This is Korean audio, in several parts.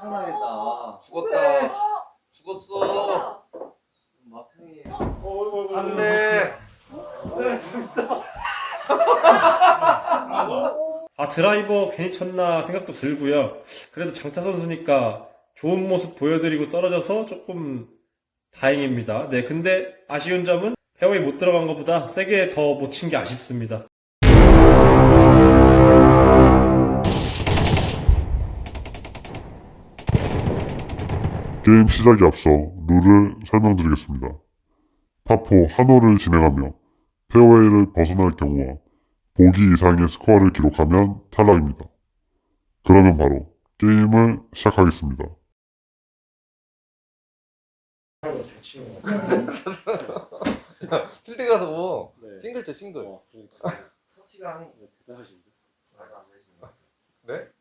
엄청나겠다. 죽었다. 죽었어. 막창이. 안 돼. 아 드라이버 괜히 쳤나 생각도 들고요. 그래도 장타 선수니까 좋은 모습 보여드리고 떨어져서 조금 다행입니다. 네, 근데 아쉬운 점은 페어웨이 못 들어간 것보다 세게 더 못 친 게 아쉽습니다. 게임 시작에 앞서 룰을 설명드리겠습니다. 파포 한 홀을 진행하며 페어웨이를 벗어날 경우와 보기 이상의 스코어를 기록하면 탈락입니다. 그러면 바로 게임을 시작하겠습니다. 필드 가서 뭐 네. 싱글 쳐 싱글. 터치가 하는 게 대단하신데. 네?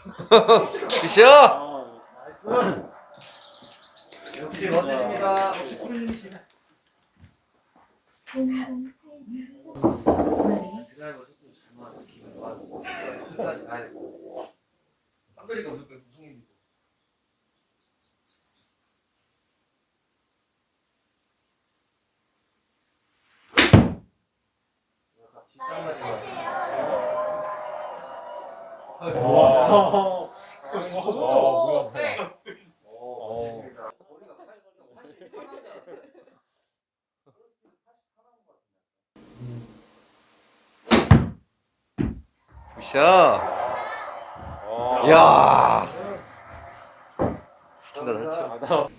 아, 나이스. 역시 멋지십니다. 역시 꿀님이시네. 드라이버 조금 잘 맞아. 기분 좋아지고. 끝까지 가야 돼. 깜돌이가 무조건 우승입니다. 와. 오, 굿샷. 야. 진짜 잘 쳐.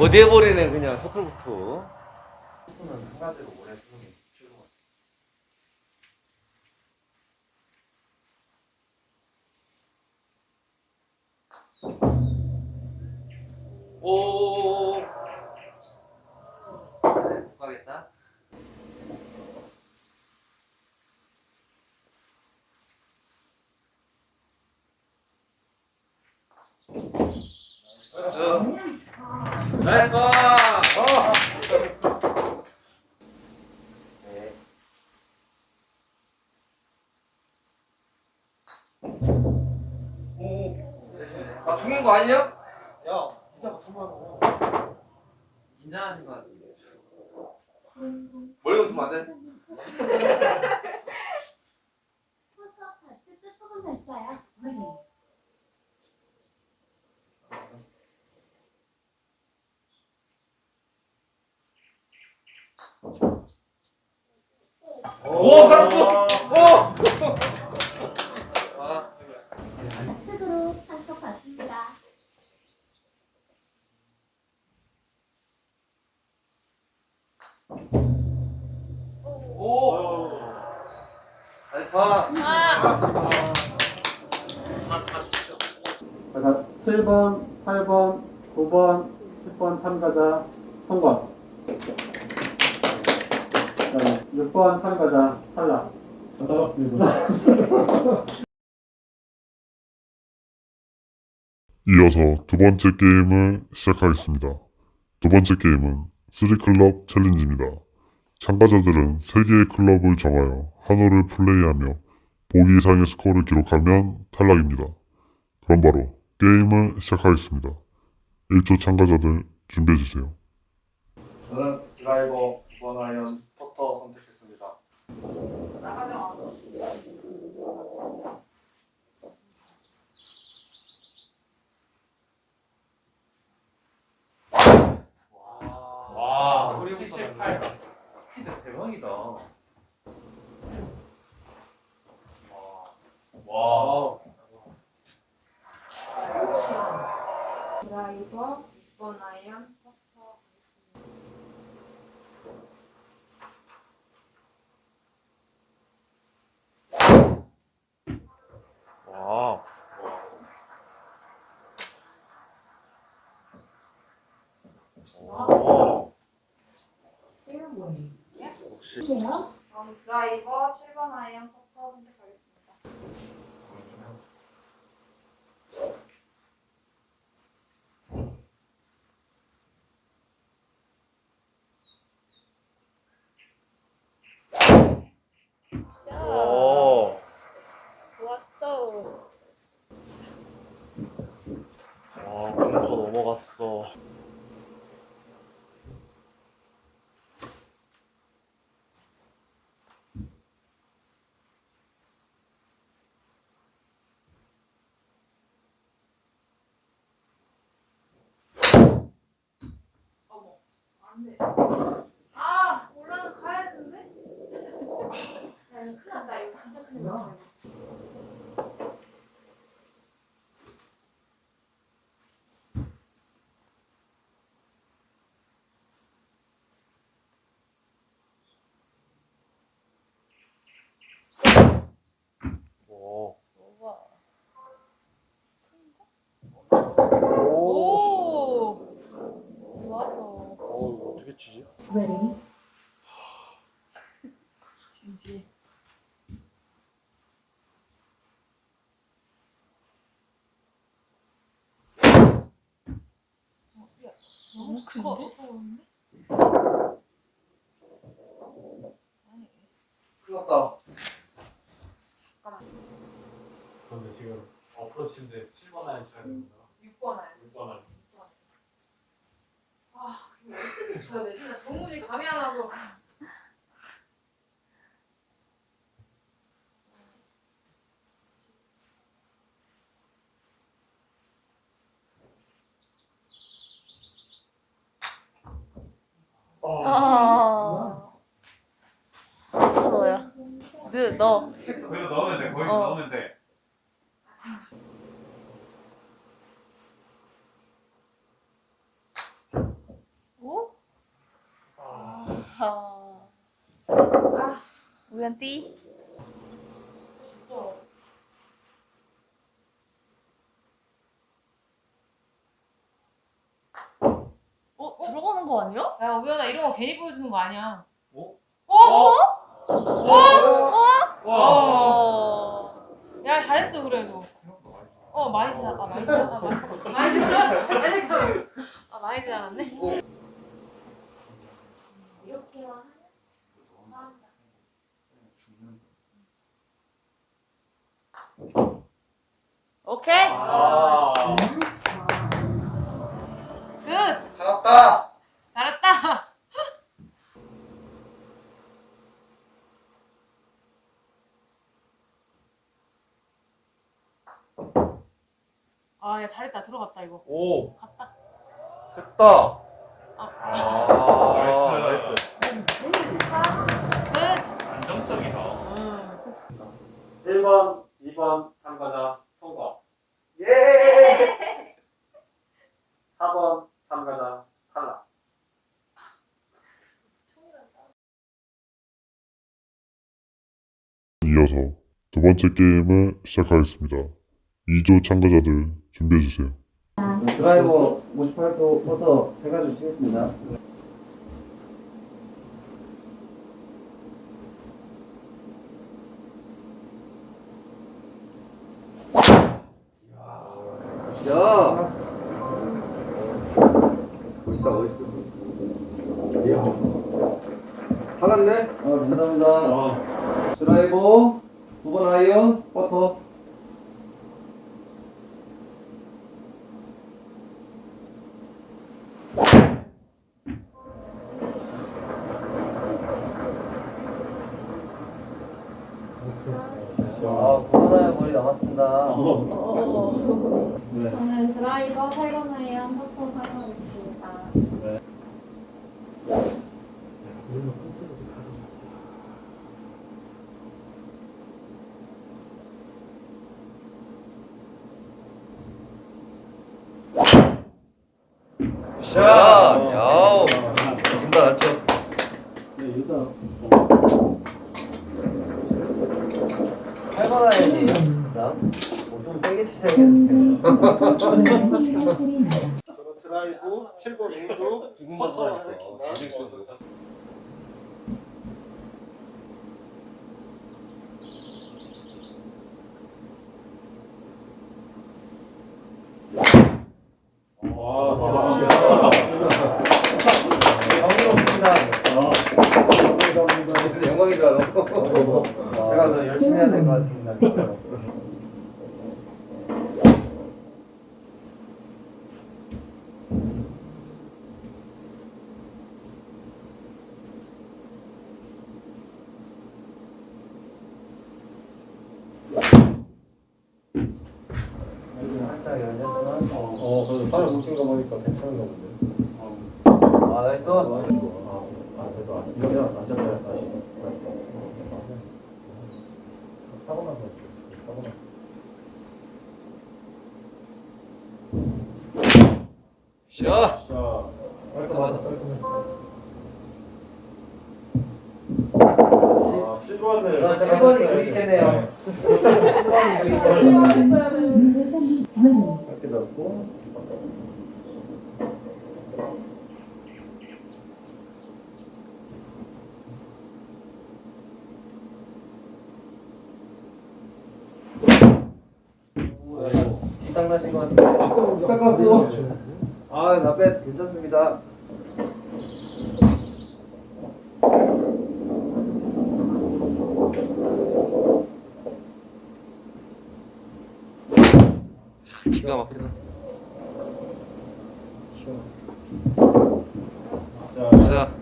어디에 그냥 셔틀부터. 는한 가지로 오래 쓰는 게 필요한 것 오. 같아. 못 가겠다. 나이스 파! 네. 아 죽는 거 아니야? 야, 진짜 그만하고. 긴장하신 것 같은데. 멀리 두면 안 돼? 컵 좌측 끝부분 됐어요. 오 살았어. 오. 아, 좌측으로 한컵 받습니다. 오. 나이스 파. 자, 7번, 8번, 9번, 10번 참가자 통과. 네, 6번 참가자 탈락. 저 따랐습니다. 이어서 두 번째 게임을 시작하겠습니다. 두 번째 게임은 3클럽 챌린지입니다. 참가자들은 3개의 클럽을 정하여 한 홀을 플레이하며 보기 이상의 스코어를 기록하면 탈락입니다. 그럼 바로 게임을 시작하겠습니다. 1초 참가자들 준비해주세요. 저는 드라이버 9번 아 선택했습니다. 와, 우리 78. 스피드 대박이다. 와. 드라이버 6번 아이언 어. 드라이버 7번 아이언 퍼퍼 선택하겠습니다. 좋았어. 와, 공터 넘어갔어. 안 돼. 아, 올라는 가야 되는데? 야, 이거 큰일 났다. 이거 진짜 큰일 났다. 이거. 오. 우와. 오. 오. 좋았어. 치지? Ready? 진지. 너무 큰데? 큰일 났다. 근데 지금 어프로치인데 7번 아이언 쳐야 됩니다. 6번 아야 6번 아이언. 아, 돼? 진짜 도무지 감이 안 와서. 아, 아. 또 너야. 너, 너. 거기서 넣으면 돼. 거기서 어. 넣으면 돼. 오? 아, 아. 아, 띠? 무서워. 어? 들어가는 거 아니야? 야, 우연아, 이런 거 괜히 보여주는 거 아니야. 어? 어? 어? 와. 어. 야, 잘했어, 그래도. 많이. 어, 많이 지나, 아, 많이 지나, 아, 많이, 많이 지나. 잠깐만. 아, 많이 지나갔네. 이렇게만 하면 오케이. 아. 끝! 살았다. 잘했다! 아, 야, 잘했다. 들어갔다, 이거. 오. 갔다. 했다. 아, 아, 나이스. 나이스. 끝! 안정적이다. 음. 1번, 2번 참가자 통과. 예. 4번 참가자 탈락. 이어서 두 번째 게임을 시작하겠습니다. 2조 참가자들 준비해주세요. 드라이버 58도 퍼터 세 가지 치겠습니다. 야. 멋있다, 멋있어. 이야. 하갔네? 어, 감사합니다. 드라이버, 두번 아이언, 퍼터. 아, 코로나에 머리 남았습니다. 네. 저는 드라이버 8번 아이언 퍼터 사용하겠습니다. 샷! 야우! 진다, 낮죠? 할만하니. 자, 좀 세게 치셔야겠네요. 드라이브 7번 우드 퍼터로 하겠습니다. 와, 정의롭습니다. 감사합니다. 영광이다 너무. 제가 더 열심히 해야 될 것 같습니다 진짜로. 살짝 열렸지만 어, 그래도 팔을 묶인 거 보니까 괜찮은가 본데. 아 나이스 아, 그래도 안 이러면 앉았어요, 다시. 사고 나서 사고 나. 샷 자, 깔끔하다, 깔끔해. 아, 7번을. 아, 7번이 그리겠네요. 10번이 그리겠네요 했어야 되는데. 이렇게 잡고. 뒷땅 나신 것 같은데 닦았어. 아 나빼 괜찮습니다 기가 막히다 자, 자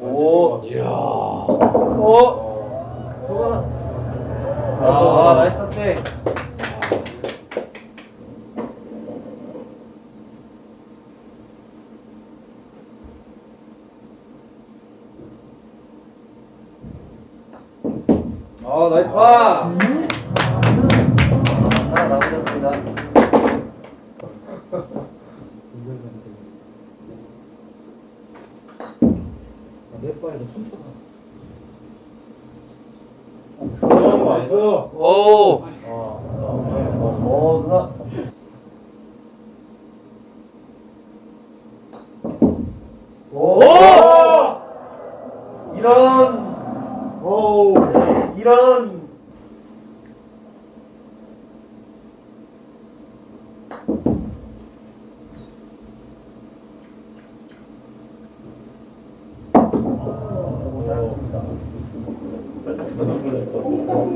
오. 이야. 오! 아, 나이스 터치. 아, 나이스 파! 하나 남으셨습니다. 내손거 아니야? 오! 아, 오, 누나. 오! 이런, 오. 이런.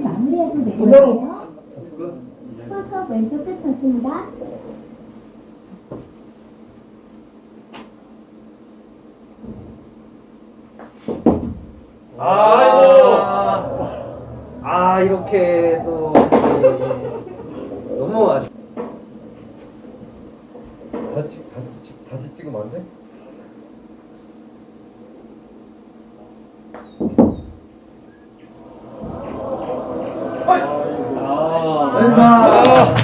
마무리하고 내려가요. 홀컵 왼쪽 끝 봤습니다. 아, 이렇게 또. 예. 너무 아쉽 다시 다시 찍- 다시 찍으면 안 돼? 아,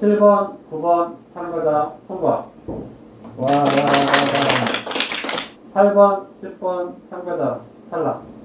7번, 9번 참가자 통과. 와. 8번, 10번 참가자 탈락.